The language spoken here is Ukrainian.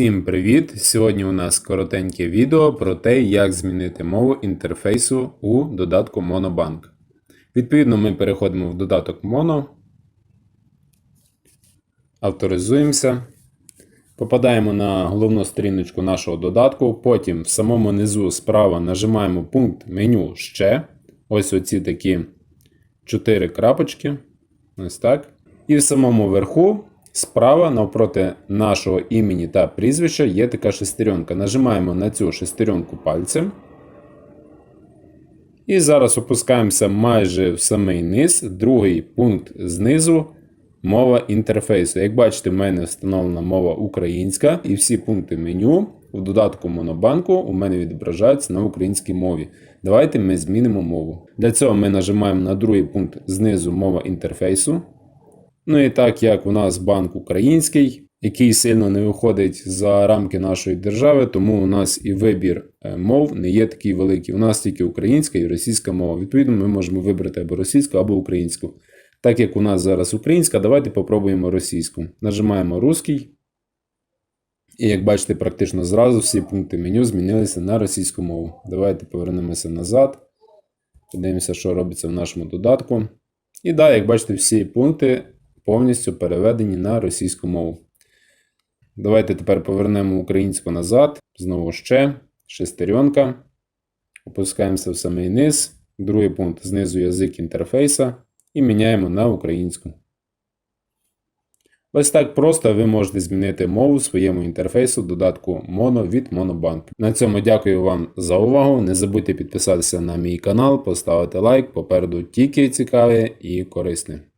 Всім привіт! Сьогодні у нас коротеньке відео про те, як змінити мову інтерфейсу у додатку Monobank. Відповідно, ми переходимо в додаток Mono, авторизуємося, попадаємо на головну сторіночку нашого додатку. Потім в самому низу справа нажимаємо пункт меню ще. Ось оці такі 4 крапочки. Ось так. І в самому верху Справа навпроти нашого імені та прізвища є така шестеренка. Нажимаємо на цю шестеренку пальцем. І зараз опускаємося майже в самий низ. Другий пункт знизу мова інтерфейсу. Як бачите, в мене встановлена мова українська, і всі пункти меню в додатку Монобанку у мене відображаються на українській мові. Давайте ми змінимо мову. Для цього ми нажимаємо на другий пункт знизу мова інтерфейсу. Ну і так як у нас банк український, який сильно не виходить за рамки нашої держави, тому у нас і вибір е, мов не є такий великий. У нас тільки українська і російська мова. Відповідно, ми можемо вибрати або російську, або українську. Так як у нас зараз українська, давайте попробуємо російську. Нажимаємо русський. І як бачите, практично зразу всі пункти меню змінилися на російську мову. Давайте повернемося назад. Подивимося, що робиться в нашому додатку. І далі, як бачите, всі пункти повністю переведені на російську мову. Давайте тепер повернемо українську назад. Знову ще шестеренка. Опускаємося в самий низ. Другий пункт знизу язик інтерфейса. І міняємо на українську. Ось так просто ви можете змінити мову своєму інтерфейсу додатку Mono від Monobank. На цьому дякую вам за увагу. Не забудьте підписатися на мій канал, поставити лайк. Попереду тільки цікаве і корисне.